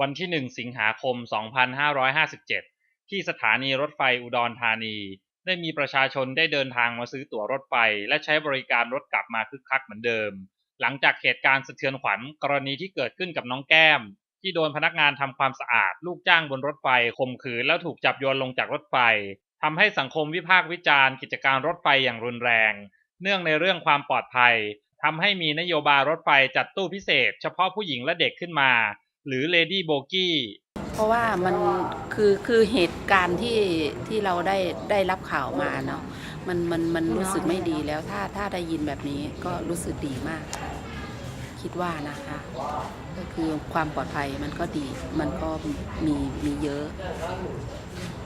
วันที่ 1 สิงหาคม 2557 ที่สถานีรถไฟอุดรธานี ได้มีประชาชนได้เดินทางมาซื้อตั๋วรถไฟ และใช้บริการรถกลับมาคึกคักเหมือนเดิม หลังจากเหตุการณ์สะเทือนขวัญกรณีที่เกิดขึ้นกับน้องแก้ม ที่โดนพนักงานทำความสะอาด ลูกจ้างบนรถไฟข่มขืนแล้วถูกจับโยนลงจากรถไฟทำให้สังคมวิพากษ์วิจารณ์กิจการรถไฟอย่างรุนแรง เนื่องในเรื่องความปลอดภัยทำให้มีนโยบายรถไฟจัดตู้พิเศษ เฉพาะผู้หญิงและเด็กขึ้นมา หรือ Lady b o g i e เพราะว่ามันคือคือเหตุการณ์ที่ที่เราได้ได้รับข่าวมาเนาะมันมันมันรู้สึกไม่ดีแล้วถ้าถ้าได้ยินแบบนี้ก็รู้สึกดีมาก คิดว่านะคะ ก็คือความปลอดภัยมันก็ดี มันก็มีมีเยอะ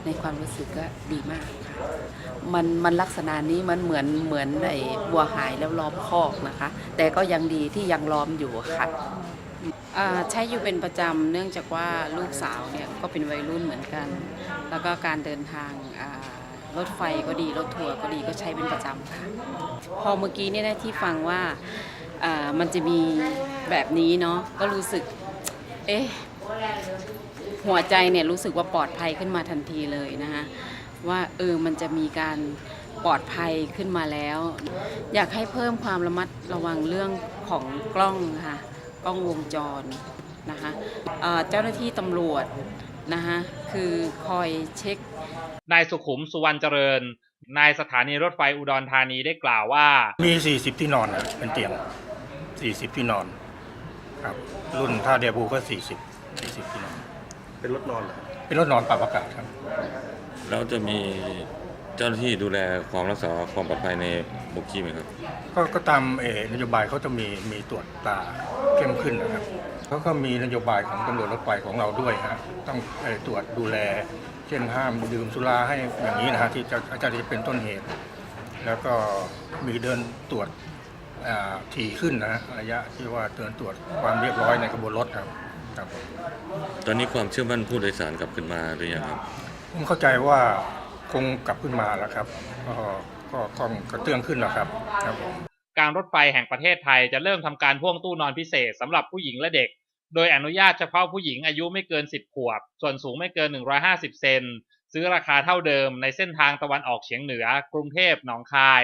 ในความรู้สึกก็ดีมากค่ะมันมันลักษณะนี้มันเหมือนเหมือนไอ้บัวหายแล้วล้อมคอกนะคะ แต่ก็ยังดีที่ยังล้อมอยู่ค่ะ ใช้อยู่เป็นประจำเนื่องจากว่าลูกสาวเนี่ยก็เป็นวัยรุ่นเหมือนกัน แล้วก็การเดินทางรถไฟก็ดีรถทัวร์ก็ดีก็ใช้เป็นประจำค่ะพอเมื่อกี้เนี่ยที่ฟังว่าอ่ามันจะมีแบบนี้เนาะก็รู้สึก เอ๊ะหัวใจเนี่ยรู้สึกว่าปลอดภัยขึ้นมาทันทีเลยนะคะว่าเออมันจะมีการปลอดภัยขึ้นมาแล้ว อยากให้เพิ่มความระมัดระวังเรื่องของกล้องค่ะ กล้องวงจรนะคะเอ่อเจ้าหน้าที่ตำรวจนะคะคือคอยเช็ค นายสุขุมสุวรรณเจริญ นายสถานีรถไฟอุดรธานีได้กล่าวว่า มี 40 ที่นอนนะเป็นเตียง 40 ที่นอนครับรุ่นท่าเดียบูก็ 40 40 ที่นอน เป็นรถนอนเหรอเป็นรถนอนปรับอากาศครับ แล้วจะมี เจ้าหน้าที่ดูแลความรักษาความปลอดภัยในบุกี้ไหมครับ ก็ก็ตามเอ่อนโยบายเขาจะมีมีตรวจตาเข้มขึ้นนะครับเขาก็มีนโยบายของตำรวจรถไฟของเราด้วยฮะต้องเอ่อตรวจดูแล เช่นห้ามดื่มสุราให้อย่างนี้นะฮะที่จะอาจารย์จะเป็นต้นเหตุ แล้วก็มีเดินตรวจอ่าถี่ขึ้นนะฮะระยะที่ว่าเดินตรวจความเรียบร้อยในขบวนรถครับครับผม ตอนนี้ความเชื่อมั่นผู้โดยสารกลับขึ้นมาหรือยังครับ ผมเข้าใจว่า คงกลับขึ้นมาแล้วครับก็ก็คงกระเตื้องขึ้นแล้วครับครับผมการรถไฟแห่งประเทศไทยจะเริ่มทำการพ่วงตู้นอนพิเศษสำหรับผู้หญิงและเด็ก โดยอนุญาตเฉพาะผู้หญิงอายุไม่เกิน 10 ขวบ ส่วนสูงไม่เกิน 150 เซน ซื้อราคาเท่าเดิมในเส้นทางตะวันออกเฉียงเหนือ กรุงเทพหนองคาย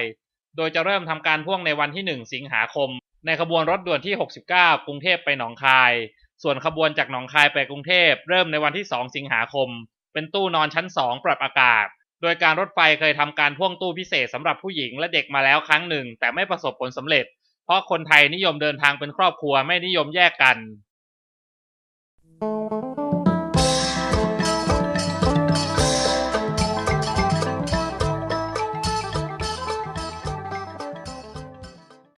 โดยจะเริ่มทำการพ่วงในวันที่ 1 สิงหาคม ในขบวนรถด่วนที่ 69 กรุงเทพไปหนองคาย ส่วนขบวนจากหนองคายไปกรุงเทพเริ่มในวันที่ 2 สิงหาคม เป็นตู้นอนชั้น 2 ปรับอากาศ โดยการรถไฟเคยทำการพ่วงตู้พิเศษสำหรับผู้หญิงและเด็กมาแล้วครั้งหนึ่ง แต่ไม่ประสบผลสำเร็จ เพราะคนไทยนิยมเดินทางเป็นครอบครัวไม่นิยมแยกกัน